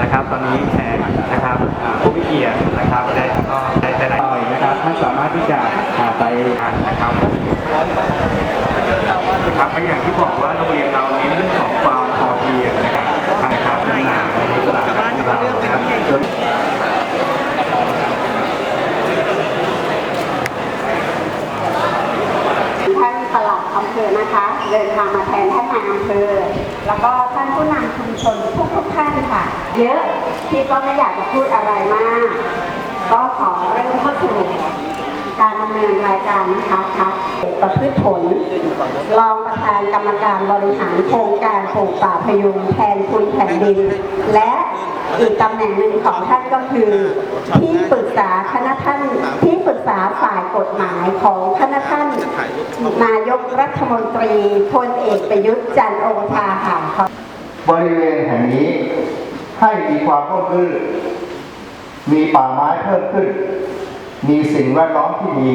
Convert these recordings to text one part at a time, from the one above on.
นะครับ ตอนนี้แขกนะครับอ่าผู้มีเกียรตินะครับได้ก็ได้ได้ได้หน่อยนะครับท่านสามารถที่จะอ่าไปอ่านนะครับครับก็อย่างที่บอกว่าโรงเรียนเราเน้นเรื่องของความพอเพียงนะครับนะครับในหนาในตลาดของเรานะครับโดย ท่านปลัดอำเภอนะคะ เดินทางมาแทนท่านนายอำเภอแล้วก็ท่านผู้นำชุมชนทุกๆท่านค่ะ เยอะที่ก็ไม่อยากจะพูดอะไรมาก ก็ขอเริ่มเข้าสู่การดำเนินรายการนะคะค่ะประพฤติผล รองประธานกรรมการบริหารโครงการปลูกป่าพยุงแทนคุณแผ่นดิน และอีกตำแหน่งหนึ่งของท่านก็คือ ที่ปรึกษาคณะท่านท ษาฝ่ายกฎหมายของคณะท่านนายกรัฐมนตรีพลเอกประยุทธ์จันโอชาค่ะบริเวณแห่งนี้ให้มีความร่มรื่นมีป่าไม้เพิ่มขึ้น มีสิ่งแวดล้อมที่ดี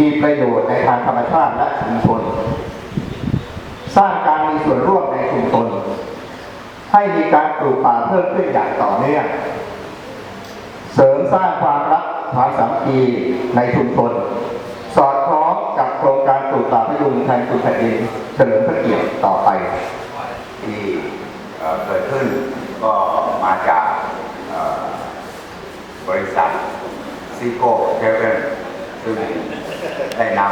มีประโยชน์ในทางธรรมชาติและชุมชน สร้างการมีส่วนร่วมในชุมชน ให้มีการปลูกป่าเพิ่มขึ้นอย่างต่อเนื่อง เสริมสร้างความรั ความสามัคคีในชุมชน สอดคล้องกับโครงการปลูกป่าพยุงแทนคุณแผ่นดินเฉลิมพระเกียรติต่อไป ที่เกิดขึ้นก็มาจากบริษัทซิโก้เทเวนซึ่งได้น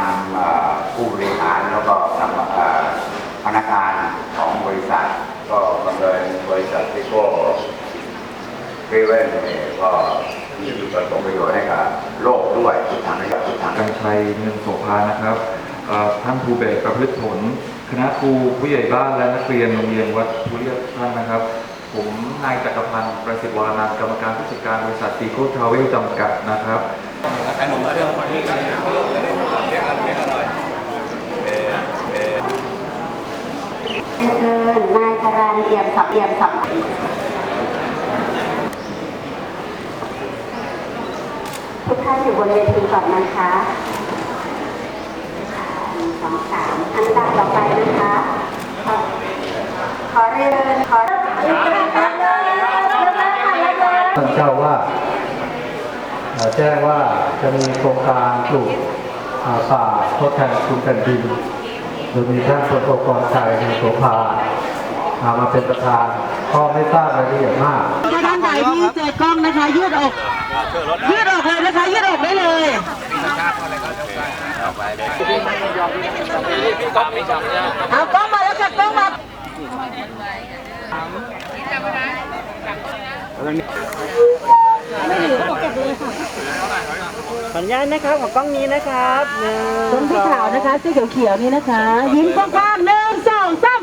ำผู้บริหารแล้วก็นำพนักงานของบริษัท ก็บังเอิญบริษัทซิโก้เทเวนเนี่ยก็มีประสงค์ประโยชน์ให้กับ โลกด้วยทางนี้กับทางการชัยเมืองโสภานะครับเอ่อท่านครูเบศประพฤติผล คณะครูผู้ใหญ่บ้านและนักเรียนโรงเรียนวัดทุเรียนท่านนะครับ ผมนายจักรพันธ์ประสิทธิ์วรนันท์กรรมการผู้จัดการบริษัทซีโก้ทราเวลจำกัดนะครับเชิญนายธารานเอี่ยมสับเอี่ยมสับทุกท่านอยู่บนเวทีก่อนนะคะหนึ่งสองสามอันดับต่อไปนะคะ ขอเรียนขอเริ่มกันเลยเริ่มกันเลยท่านเจ้าว่าเอ่อแจ้งว่าจะมีโครงการปลูกป่าทดแทนคุณแผ่นดิน โดยมีท่านพลโทกรชัยมีโสภาอ่ามาเป็นประธานก็ไม่ทราบรายละเอียดมากาท่านใดที่เจอกล้องนะคะ ยืดอกยืดอกเลยนะคะ ยืดอกได้เลยเอากล้องมาแล้วค่ะกล้องมาขออนุญาตนะครับของกล้องนี้นะครับหนึ่งต้นสีขาวนะคะเสื้อเขียวๆนี่นะคะ ยิ้มกว้างๆหนึ่งสองสาม